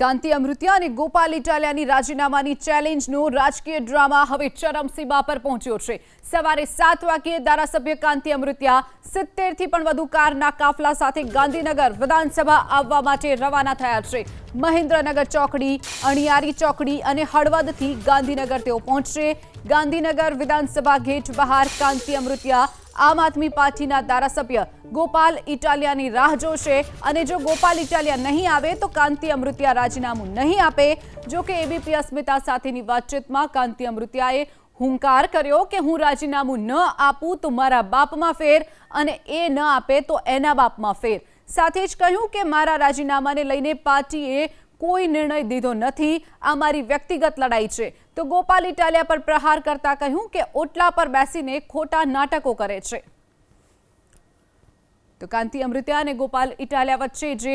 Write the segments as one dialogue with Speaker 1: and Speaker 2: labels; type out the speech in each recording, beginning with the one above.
Speaker 1: કાંતિ અમૃતિયા અને ગોપાલ ઇટાલિયાની રાજીનામાની ચેલેન્જનો રાજકીય ડ્રામા હવે ચરમસીમા પર પહોંચ્યો છે. સવારે સાત વાગ્યે ધારાસભ્ય કાંતિ અમૃતિયા સિત્તેરથી પણ વધુ કારના કાફલા સાથે ગાંધીનગર વિધાનસભા આવવા માટે રવાના થયા છે. મહેન્દ્રનગર ચોકડી, અણિયારી ચોકડી અને હળવદથી ગાંધીનગર તેઓ પહોંચશે. ગાંધીનગર વિધાનસભા ગેટ બહાર કાંતિ અમૃતિયા આમ આદમી પાર્ટીના ધારાસભ્ય ગોપાલ ઇટાલિયાની રાહ જોશે. અને જો ગોપાલ ઇટાલિયા નહીં આવે તો કાંતિ અમૃતિયા રાજીનામું નહીં આપે. જો કે એબીપી અસ્મિતા સાથેની વાતચીતમાં કાંતિ અમૃતિયાએ હુંકાર કર્યો કે હું રાજીનામું ન આપું તો મારા બાપમાં ફેર અને એ ન આપે તો એના બાપમાં ફેર. સાથે જ કહ્યું કે મારા રાજીનામાને લઈને પાર્ટીએ કોઈ નિર્ણય દીધો નથી. આ મારી વ્યક્તિગત લડાઈ છે. તો ગોપાલ ઇટાલિયા પર પ્રહાર કરતા કહ્યું કે ઓટલા પર બેસીને ખોટા નાટકો કરે છે. તો કાંતિ અમૃત્યા અને ગોપાલ ઇટાલિયા વચ્ચે જે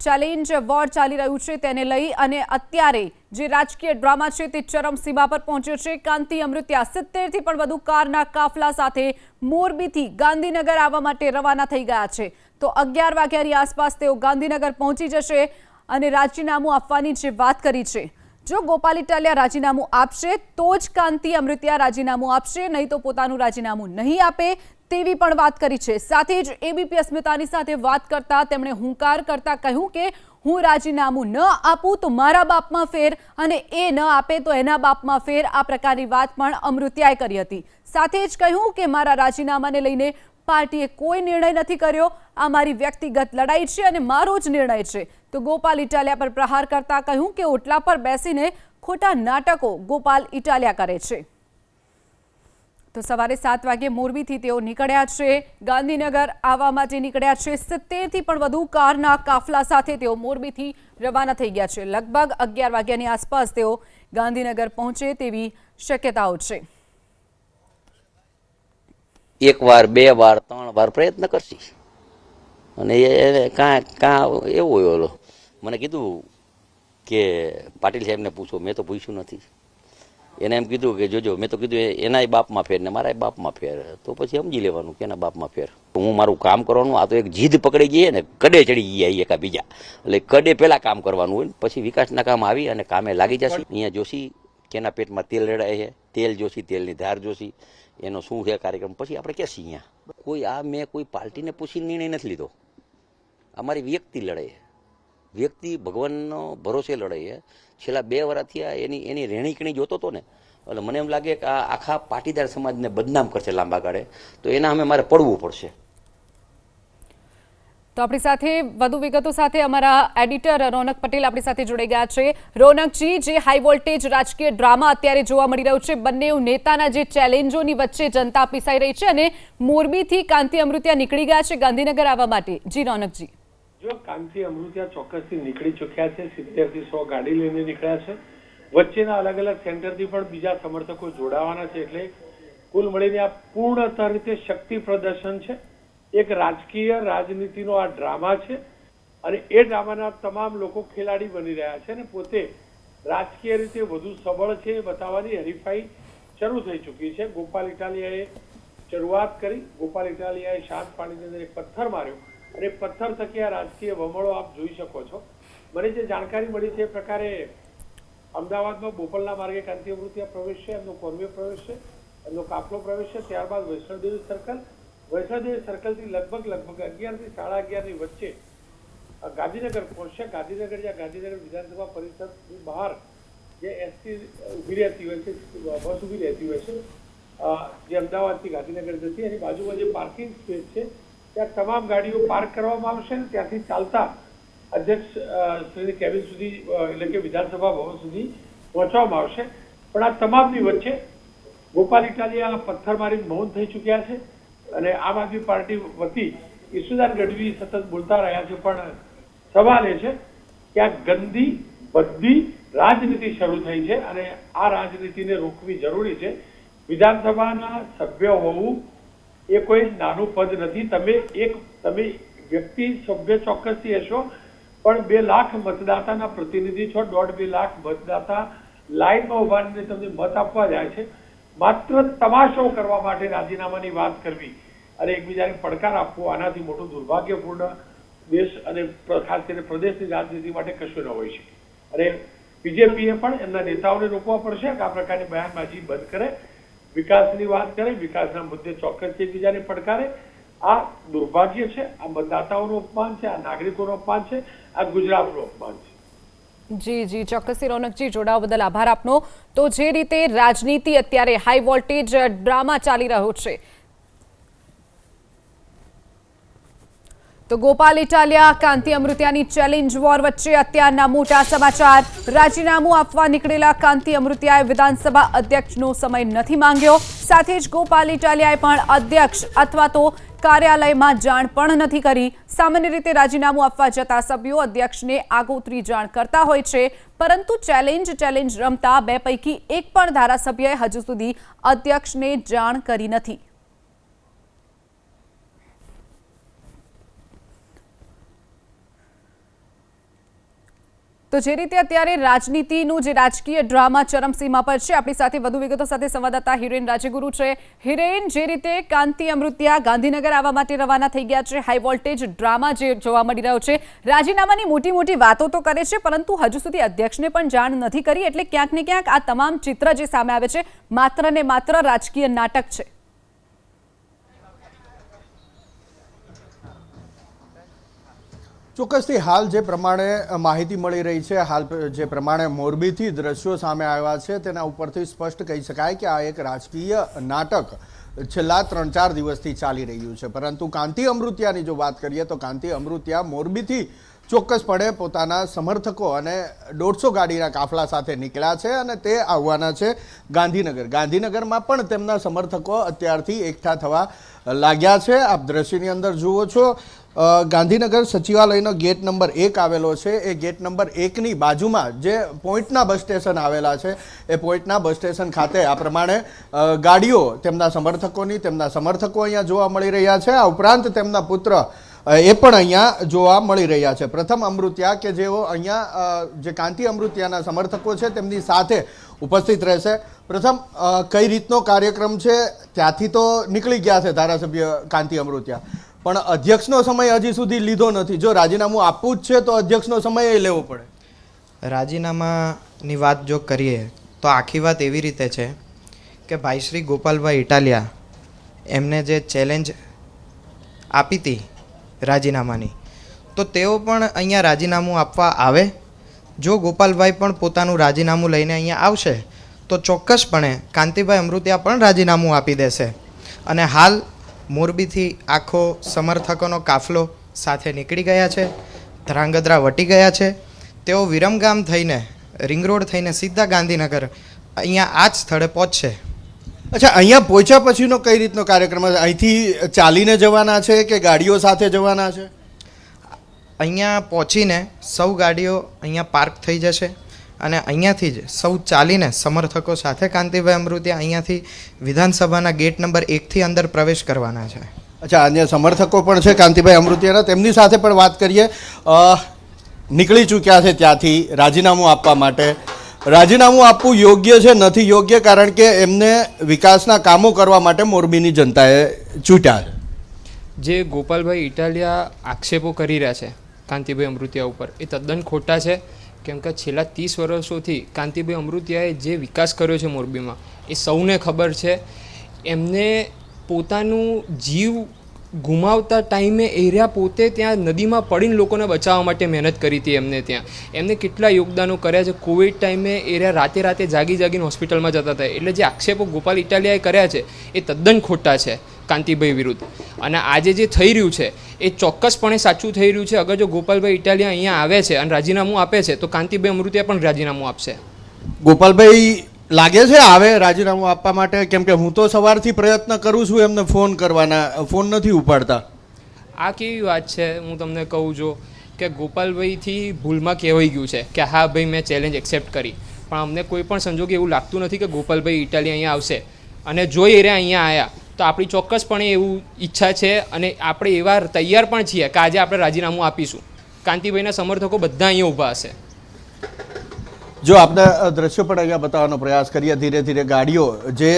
Speaker 1: ચેલેન્જ વોર ચાલી રહ્યું છે તેને લઈ અને અત્યારે જે રાજકીય ડ્રામા છે તે ચરમસીમા પર પહોંચ્યો છે. કાંતિ અમૃત્યા સિત્તેરથી પણ વધુ કારના કાફલા સાથે મોરબીથી ગાંધીનગર આવવા માટે રવાના થઈ ગયા છે. તો અગિયાર વાગ્યાની આસપાસ તેઓ ગાંધીનગર પહોંચી જશે અને રાજીનામું આપવાની જે વાત કરી છે. જો ગોપાલ ઇટાલિયા રાજીનામું આપશે, તો જ કાંતિ અમૃત્યા રાજીનામું આપશે, નહીં તો પોતાનું રાજીનામું નહીં આપે તેવી પણ વાત કરી છે. સાથે જ એબીપી અસ્મિતાની સાથે વાત કરતા તેમણે હુંકાર કરતા કહ્યું કે, હું રાજીનામું ન આપું તો મારા બાપમાં ફેર અને એ ન આપે તો એના બાપમાં ફેર. આ પ્રકારની વાત પણ અમૃત્યાએ કરી હતી. સાથે જ કહ્યું કે, મારા રાજીનામાને લઈને પાર્ટીએ કોઈ નિર્ણય નથી કર્યો. આ મારી વ્યક્તિગત લડાઈ છે અને મારો જ નિર્ણય છે. તો ગોપાલ ઇટાલિયા પર પ્રહાર કરતા કહ્યું કે ઓટલા પર બેસીને ખોટા નાટકો ગોપાલ ઇટાલિયા કરે છે. તો સવારે સાત વાગે મોરબીથી તેઓ નીકળ્યા છે. ગાંધીનગર આવવા માટે નીકળ્યા છે. સિત્તેરથી પણ વધુ કારના કાફલા સાથે તેઓ મોરબીથી રવાના થઈ ગયા છે. લગભગ અગિયાર વાગ્યાની આસપાસ તેઓ ગાંધીનગર પહોંચે તેવી શક્યતાઓ છે.
Speaker 2: એક વાર બે વાર, ત્રણ વાર પ્રયત્ન કરશી. અને એને કાં કાં એવું હોય ઓલો. મને કીધું કે પાટીલ સાહેબને પૂછો, મેં તો પૂછ્યું નથી. એને એમ કીધું કે, જોજો, મેં તો કીધું એનાય બાપમાં ફેર ને મારાય બાપમાં ફેર. તો પછી સમજી લેવાનું કે એના બાપમાં ફેર. હું મારું કામ કરવાનું, આ તો એક જીદ પકડી ગઈ ને, કડે ચડી ગયા એકા બીજા. એટલે કડે પહેલાં કામ કરવાનું હોય પછી વિકાસના કામ આવી અને કામે લાગી જશે. અહીંયા જોશી કેના પેટમાં તેલ રેડાય છે? તેલ જોશી, તેલની ધાર જોશી. એનો શું છે કાર્યક્રમ? પછી આપણે કહેશી છીએ કોઈ આ મેં કોઈ પાર્ટીને પૂછી નિર્ણય નથી લીધો. અમારી વ્યક્તિ લડે છે. વ્યક્તિ ભગવાનનો ભરોસે લડે છે. છેલ્લા બે વર્ષથી આ એની એની રહેણીકણી જોતો હતો ને, એટલે મને એમ લાગે કે આ આખા પાટીદાર સમાજને બદનામ કરશે લાંબા ગાળે. તો એના અમે મારે પડવું પડશે.
Speaker 1: તો આપણી સાથે વધુ વિગતો સાથે અમારા એડિટર રોનક પટેલ આપણી સાથે જોડાઈ ગયા છે. રોનકજી, જે હાઈ વોલ્ટેજ રાજકીય ડ્રામા અત્યારે જોવા મળી રહ્યો છે, બંને નેતાના જે ચેલેન્જોની વચ્ચે જનતા પીસાઈ રહી છે અને મોરબીથી કાંતિ અમૃતિયા નીકળી ગયા છે ગાંધીનગર આવવા માટે. જી રોનકજી.
Speaker 3: જો કાંતિ અમૃત્યા ચોક્કસથી નીકળી ચૂક્યા છે સિત્તેરથી સો ગાડી લઈને નીકળ્યા છે. વચ્ચેના અલગ અલગ સેન્ટરથી પણ બીજા સમર્થકો જોડાવાના છે એટલે કુલ મળીને આ પૂર્ણતઃ રીતે શક્તિ પ્રદર્શન છે. એક રાજકીય રાજનીતિનો આ ડ્રામા છે અને એ ડ્રામાના તમામ લોકો ખેલાડી બની રહ્યા છે અને પોતે રાજકીય રીતે વધુ સબળ છે બતાવવાની હરીફાઈ શરૂ થઈ ચૂકી છે. ગોપાલ ઇટાલિયાએ શરૂઆત કરી. ગોપાલ ઇટાલિયાએ શાંત પાણીની અંદર એક પથ્થર માર્યો અને પથ્થર થકી આ રાજકીય વમળો આપ જોઈ શકો છો. મને જે જાણકારી મળી છે એ પ્રકારે અમદાવાદમાં બોપલના માર્ગે કાંતિ અમૃતિયા પ્રવેશ છે, એમનો કોર્મીય પ્રવેશ છે, એમનો કાફલો પ્રવેશ છે, ત્યારબાદ વૈષ્ણોદેવી સર્કલ વૈષ્ણોદેવી સર્કલથી લગભગ લગભગ અગિયારથી સાડા અગિયારની વચ્ચે ગાંધીનગર પહોંચશે ગાંધીનગર જ્યાં ગાંધીનગર વિધાનસભા પરિષદની બહાર જે એસટી ઊભી રહેતી હોય છે, બસ ઊભી રહેતી હોય છે જે અમદાવાદથી ગાંધીનગર જતી એની બાજુમાં જે પાર્કિંગ સ્પેસ છે, ત્યાં તમામ ગાડીઓ પાર્ક કરવામાં આવશે અને ત્યાંથી ચાલતા અધ્યક્ષ શ્રીની કેબિન સુધી એટલે કે વિધાનસભા ભવન સુધી પહોંચવામાં આવશે. પણ આ તમામની વચ્ચે ગોપાલ ઇટાલિયા પથ્થર મારી મૌન થઈ ચૂક્યા છે. અને આમ આદમી પાર્ટી વતી ઈશુદાન ગઢવી સતત બોલતા રહ્યા છે, પણ સવાલ એ છે કે આ ગંદી, બધી રાજનીતિ શરૂ થઈ છે અને આ રાજનીતિને રોકવી જરૂરી છે. વિધાનસભાના સભ્ય હોવું એ કોઈ નાનું પદ નથી. તમે એક, તમે વ્યક્તિ સભ્ય ચોક્કસથી હશો, પણ બે લાખ મતદાતાના પ્રતિનિધિ છો, દોઢ બે લાખ મતદાતા લાઈનમાં ઊભા તમને મત આપવા જાય છે. માત્ર તમાશો કરવા માટે રાજીનામાની વાત કરવી અને એકબીજાને પડકાર આપવો આનાથી મોટું દુર્ભાગ્યપૂર્ણ દેશ અને ખાસ કરીને પ્રદેશની રાજનીતિ માટે કશું ન હોઈ શકે. અને બીજેપીએ પણ એમના નેતાઓને રોકવા પડશે કે આ પ્રકારની બયાનબાજી બંધ કરે. વિકાસની વાત કરે, વિકાસના મુદ્દે ચોક્કસ એકબીજાને પડકારે. આ દુર્ભાગ્ય છે, આ મતદાતાઓનું અપમાન છે, આ નાગરિકોનું અપમાન છે, આ ગુજરાતનું અપમાન છે.
Speaker 1: જી જી ચોક્કસથી રોનકજી, જોડાવા બદલ આભાર આપનો. તો જે રીતે રાજનીતિ અત્યારે હાઈ વોલ્ટેજ ડ્રામા ચાલી રહ્યો છે તો ગોપાલ ઇટાલિયા કાંતિ અમૃતિયાની ચેલેન્જ વોર વચ્ચે અત્યારના મોટા સમાચાર. રાજીનામું આપવા નીકળેલા કાંતિ અમૃતિયાએ વિધાનસભા અધ્યક્ષનો સમય નથી માંગ્યો. સાથે જ ગોપાલ ઇટાલિયાએ પણ અધ્યક્ષ અથવા તો કાર્યાલયમાં જાણ પણ નથી કરી. સામાન્ય રીતે રાજીનામું આપવા જતા સભ્યો અધ્યક્ષને આગોતરી જાણ કરતા હોય છે, પરંતુ ચેલેન્જ ચેલેન્જ રમતા બે પૈકી એક પણ ધારાસભ્યએ હજુ સુધી અધ્યક્ષને જાણ કરી નથી. તો જે રીતે અત્યારે રાજનીતિનું જે રાજકીય ડ્રામા ચરમસીમા પર છે, આપણી સાથે વધુ વિગતો સાથે સંવાદદાતા હિરેન રાજગુરુ છે. હિરેન, જે રીતે કાંતિ અમૃત્યા ગાંધીનગર આવવા માટે રવાના થઈ ગયા છે, હાઈ વોલ્ટેજ ડ્રામા જે જોવા મળી રહ્યો છે, રાજીનામાની મોટી મોટી વાતો તો કરે છે, પરંતુ હજુ સુધી અધ્યક્ષને પણ જાણ નથી કરી, એટલે ક્યાંક ને ક્યાંક આ તમામ ચિત્ર જે સામે આવે છે, માત્ર ને માત્ર રાજકીય નાટક છે.
Speaker 4: ચોક્કસથી હાલ જે પ્રમાણે માહિતી મળી રહી છે, હાલ જે પ્રમાણે મોરબીથી દ્રશ્યો સામે આવ્યા છે, તેના ઉપરથી સ્પષ્ટ કહી શકાય કે આ એક રાજકીય નાટક છેલ્લા ત્રણ ચાર દિવસથી ચાલી રહ્યું છે. પરંતુ કાંતિ અમૃતિયાની જો વાત કરીએ તો કાંતિ અમૃતિયા મોરબીથી ચોક્કસપણે પોતાના સમર્થકો અને દોઢસો ગાડીના કાફલા સાથે નીકળ્યા છે અને તે આવવાના છે ગાંધીનગર. ગાંધીનગરમાં પણ તેમના સમર્થકો અત્યારથી એકઠા થવા લાગ્યા છે. આપ દ્રશ્યની અંદર જુઓ છો ગાંધીનગર સચિવાલયનો ગેટ નંબર એક આવેલો છે. એ ગેટ નંબર એકની બાજુમાં જે પોઈન્ટના બસ સ્ટેશન આવેલા છે, એ પોઈન્ટના બસ સ્ટેશન ખાતે આ પ્રમાણે ગાડીઓ તેમના સમર્થકોની, તેમના સમર્થકો અહીંયા જોવા મળી રહ્યા છે. આ ઉપરાંત તેમના પુત્ર એ પણ અહીંયા જોવા મળી રહ્યા છે. પ્રથમ અમૃત્યા કે જેઓ અહીંયા જે કાંતિ અમૃત્યાના સમર્થકો છે, તેમની સાથે ઉપસ્થિત રહેશે. પ્રથમ કઈ રીતનો કાર્યક્રમ છે? ત્યાંથી તો નીકળી ગયા છે ધારાસભ્ય કાંતિ અમૃત્યા. પણ અધ્યક્ષનો સમય હજી સુધી લીધો નથી. જો રાજીનામું આપવું જ છે, તો અધ્યક્ષનો સમય લેવો પડે.
Speaker 5: રાજીનામાની વાત જો કરીએ, તો આખી વાત એવી રીતે છે કે ભાઈ શ્રી ગોપાલભાઈ ઇટાલિયા એમને જે ચેલેન્જ આપી હતી રાજીનામાની, તો તેઓ પણ અહીંયા રાજીનામું આપવા આવે. જો ગોપાલભાઈ પણ પોતાનું રાજીનામું લઈને અહીંયા આવશે, તો ચોક્કસપણે કાંતિભાઈ અમૃતિયા પણ રાજીનામું આપી દેશે. અને હાલ મોરબીથી આખો સમર્થકોનો કાફલો સાથે નીકળી ગયા છે ધ્રાંગધ્રા વટી ગયા છે. તેઓ વિરમગામ થઈને રિંગ રોડ થઈને સીધા ગાંધીનગર અહીંયા આ જ સ્થળે પહોંચશે.
Speaker 4: અચ્છા અહીંયા પહોંચ્યા પછીનો કઈ રીતનો કાર્યક્રમ છે અહીંથી ચાલીને જવાના છે કે ગાડીઓ સાથે જવાના છે?
Speaker 5: અહીંયા પહોંચીને સૌ ગાડીઓ અહીંયા પાર્ક થઈ જશે. અને અહીંયાથી જ સૌ ચાલીને સમર્થકો સાથે કાંતિભાઈ અમૃતિયા અહીંયાથી વિધાનસભાના ગેટ નંબર એકથી અંદર પ્રવેશ કરવાના છે.
Speaker 4: અચ્છા અન્ય સમર્થકો પણ છે કાંતિભાઈ અમૃતિયાના. તેમની સાથે પણ વાત કરીએ. નીકળી ચૂક્યા છે ત્યાંથી રાજીનામું આપવા માટે. રાજીનામું આપવું યોગ્ય છે નથી યોગ્ય? કારણ કે એમને વિકાસના કામો કરવા માટે મોરબીની જનતાએ ચૂંટ્યા છે.
Speaker 6: જે ગોપાલભાઈ ઇટાલિયા આક્ષેપો કરી રહ્યા છે કાંતિભાઈ અમૃતિયા ઉપર એ તદ્દન ખોટા છે. કેમ કે છેલ્લા ત્રીસ વર્ષોથી કાંતિભાઈ અમૃતિયાએ જે વિકાસ કર્યો છે મોરબીમાં, એ સૌને ખબર છે. એમને પોતાનું જીવ ગુમાવતા ટાઈમે એરિયા પોતે ત્યાં નદીમાં પડીને લોકોને બચાવવા માટે મહેનત કરી હતી એમને ત્યાં. એમને કેટલા યોગદાનો કર્યા છે? કોવિડ ટાઈમે એરિયા રાતે રાતે જાગી જાગીને હોસ્પિટલમાં જતા હતા. એટલે જે આક્ષેપો ગોપાલ ઇટાલિયાએ કર્યા છે, એ તદ્દન ખોટા છે. કાંતિભાઈ વિરુદ્ધ. અને આજે જે થઈ રહ્યું છે એ ચોક્કસપણે સાચું થઈ રહ્યું છે. અગર જો ગોપાલભાઈ ઇટાલિયા અહીંયા આવે છે અને રાજીનામું આપે છે તો કાંતિભાઈ અમૃતિયા પણ રાજીનામું આપશે.
Speaker 4: ગોપાલભાઈ લાગે છે આવે રાજીનામું આપવા માટે? કેમ કે હું તો સવારથી પ્રયત્ન કરું છું એમને ફોન કરવાના ફોન નથી ઉપાડતા.
Speaker 6: આ કેવી વાત છે? હું તમને કહું છું કે ગોપાલભાઈથી ભૂલમાં કહેવાઈ ગયું છે કે હા ભાઈ મેં ચેલેન્જ એક્સેપ્ટ કરી. પણ અમને કોઈ પણ સંજોગે એવું લાગતું નથી કે ગોપાલભાઈ ઇટાલી અહીંયા આવશે. અને જો એ રહ્યા અહીંયા આવ્યા તો આપણી ચોક્કસપણે એવું ઈચ્છા છે અને આપણે એવા તૈયાર પણ છીએ કે આજે આપણે રાજીનામું આપીશું. કાંતિભાઈના સમર્થકો બધા અહીંયા ઊભા હશે.
Speaker 4: જો આપણે અ, દ્રશ્યો પણ અહીંયા બતાવવાનો પ્રયાસ કરીએ ધીરે ધીરે ગાડીઓ જે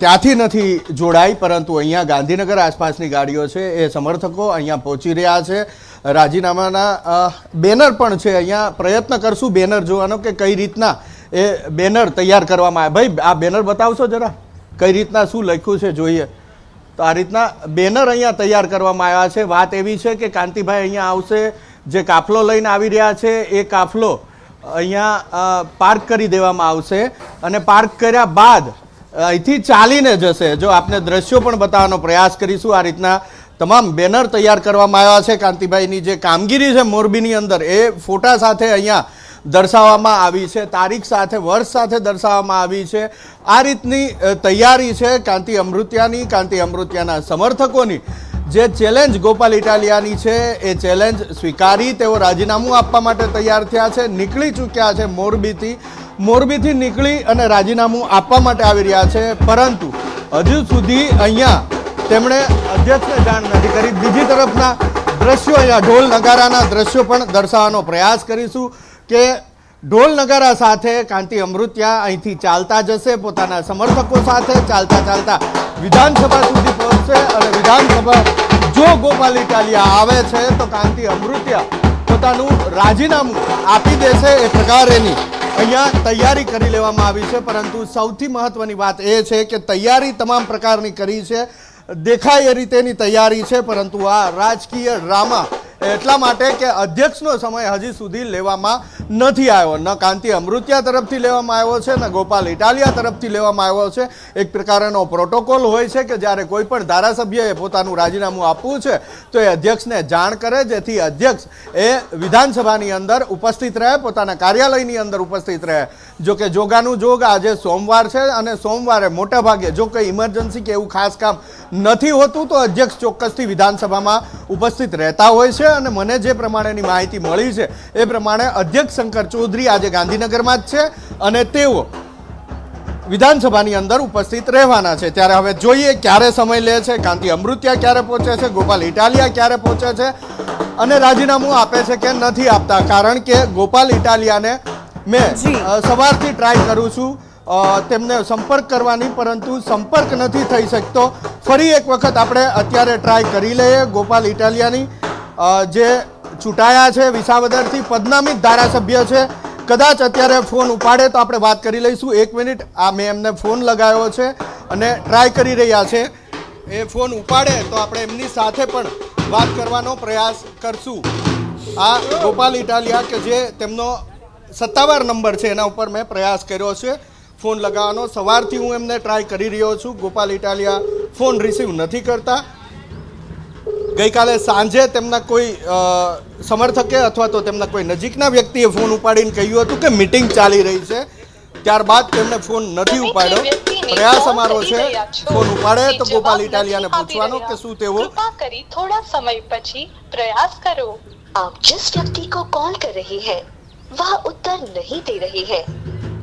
Speaker 4: ત્યાંથી નથી જોડાઈ પરંતુ અહીંયા ગાંધીનગર આસપાસની ગાડીઓ છે એ સમર્થકો અહીંયા પહોંચી રહ્યા છે. રાજીનામાના બેનર પણ છે. અહીંયા પ્રયત્ન કરશું બેનર જોવાનો કે કઈ રીતના એ બેનર તૈયાર કરવામાં આવે ભાઈ આ બેનર બતાવશો જરા? કઈ રીતના શું લખ્યું છે જોઈએ. તો આ રીતના બેનર અહીંયા તૈયાર કરવામાં આવ્યા છે. વાત એવી છે કે કાંતિભાઈ અહીંયા આવશે, જે કાફલો લઈને આવી રહ્યા છે, એ કાફલો અહીંયા પાર્ક કરી દેવામાં આવશે અને પાર્ક કર્યા બાદ અહીંથી ચાલીને જશે. જો આપને દ્રશ્યો પણ બતાવવાનો પ્રયાસ કરીશું, આ રીતના તમામ બેનર તૈયાર કરવામાં આવ્યા છે. કાંતિભાઈની જે કામગીરી છે મોરબીની અંદર, એ ફોટા સાથે અહીંયા દર્શાવવામાં આવી છે, તારીખ સાથે, વર્ષ સાથે દર્શાવવામાં આવી છે. આ રીતની તૈયારી છે કાંતિ અમૃત્યાની કાંતિ અમૃત્યાના સમર્થકોની. જે ચેલેન્જ ગોપાલ ઇટાલિયાની છે, એ ચેલેન્જ સ્વીકારી, તેઓ રાજીનામું આપવા માટે તૈયાર થયા છે, નીકળી ચૂક્યા છે મોરબીથી. મોરબીથી નીકળી અને રાજીનામું આપવા માટે આવી રહ્યા છે, પરંતુ હજુ સુધી અહીંયા તેમણે અધ્યક્ષને જાણ નથી કરી. બીજી તરફના દ્રશ્યો, અહીંયા ઢોલ નગારાના દ્રશ્યો પણ દર્શાવવાનો પ્રયાસ કરીશું. કે ઢોલ નગારા સાથે કાંતિ અમૃત્યા અહીંથી ચાલતા જશે, પોતાના સમર્થકો સાથે ચાલતા ચાલતા વિધાનસભા સુધી પહોંચશે અને વિધાનસભા જો ગોપાલ ઇટાલિયા આવે છે, તો કાંતિ અમૃત્યા પોતાનું રાજીનામું આપી દેશે એ પ્રકારેની અહીંયા તૈયારી કરી લેવામાં આવી છે. પરંતુ સૌથી મહત્વની વાત એ છે કે તૈયારી તમામ પ્રકારની કરી છે. દેખાય એ રીતેની તૈયારી છે, પરંતુ આ રાજકીય ડ્રામા એટલા માટે કે અધ્યક્ષનો સમય હજી સુધી લેવામાં નથી આવ્યો. ન કાંતિ અમૃત્યા તરફથી લેવામાં આવ્યો છે, ન ગોપાલ ઇટાલિયા તરફથી લેવામાં આવ્યો છે. એક પ્રકારનો પ્રોટોકોલ હોય છે કે જ્યારે કોઈ પણ ધારાસભ્યએ પોતાનું રાજીનામું આપવું છે, તો એ અધ્યક્ષને જાણ કરે, જેથી અધ્યક્ષ એ વિધાનસભાની અંદર ઉપસ્થિત રહે, પોતાના કાર્યાલયની અંદર ઉપસ્થિત રહે. જો કે જોગાનું જોગ આજે સોમવાર છે અને સોમવારે મોટા ભાગે જો કંઈ ઇમરજન્સી કે એવું ખાસ કામ નથી હોતું, તો અધ્યક્ષ ચોક્કસથી વિધાનસભામાં ઉપસ્થિત રહેતા હોય છે. અને મને જે પ્રમાણેની માહિતી મળી છે એ પ્રમાણે અધ્યક્ષ શંકર ચૌધરી આજે ગાંધીનગરમાં જ છે અને તેઓ વિધાનસભાની અંદર ઉપસ્થિત રહેવાના છે. ત્યારે હવે જોઈએ ક્યારે સમય લે છે કાંતિ અમૃત્યા ક્યારે પહોંચે છે ગોપાલ ઇટાલિયા ક્યારે પહોંચે છે અને રાજીનામું આપે છે કે નથી આપતા. કારણ કે ગોપાલ ઇટાલિયાને મેં સવારથી ટ્રાય કરું છું તેમને સંપર્ક કરવાની પરંતુ સંપર્ક નથી થઈ શકતો. ફરી એક વખત આપણે અત્યારે ટ્રાય કરી લઈએ ગોપાલ ઇટાલિયાની. જે ચૂંટાયા છે, વિસાવદરથી પદનામિત ધારાસભ્ય છે. કદાચ અત્યારે ફોન ઉપાડે તો આપણે વાત કરી લઈશું. એક મિનિટ, આ મેં એમને ફોન લગાવ્યો છે અને ટ્રાય કરી રહ્યા છે. એ ફોન ઉપાડે તો આપણે એમની સાથે પણ વાત કરવાનો પ્રયાસ કરશું. આ ગોપાલ ઇટાલિયા કે જે તેમનો સત્તાવાર નંબર છે, એના ઉપર મેં પ્રયાસ કર્યો છે. ફોન લગાવવાનો. સવારથી હું એમને ટ્રાય કરી રહ્યો છું. ગોપાલ ઇટાલિયા ફોન રિસીવ નથી કરતા. ગઈકાલે સાંજે તેમના કોઈ અ, સમર્થકે અથવા તો તેમના કોઈ નજીકના વ્યક્તિએ ફોન ઉપાડીને કહ્યું હતું કે મીટિંગ ચાલી રહી છે ત્યારબાદ તેમણે ફોન નથી ઉપાડ્યો પ્રયાસ અમારો છે ફોન ઉપાડે તો ગોપાલ ઇટાલિયાને પૂછવાનો કે શું તેઓ
Speaker 7: કૃપા કરી થોડા સમય પછી પ્રયાસ કરો
Speaker 8: आप जिस व्यक्ति को कॉल कर रही हैं वह उत्तर नहीं दे रही है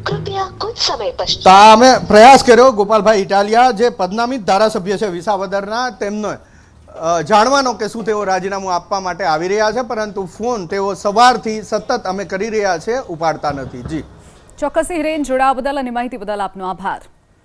Speaker 8: कृपया कुछ समय पश्चात
Speaker 4: તો આ અમે પ્રયાસ કર્યો ગોપાલભાઈ ઇટાલિયા જે પદનામિત ધારાસભ્ય છે વિસાવદરના તેમનો અ, જાણવાનો કે શું તેઓ રાજીનામું આપવા માટે આવી રહ્યા છે, પરંતુ ફોન તેઓ સવારથી સતત અમે કરી રહ્યા છે, ઉપાડતા નથી. જી.
Speaker 1: ચોક્કસ, હિરેન જોડાવા બદલ અને માહિતી બદલ આપનો આભાર.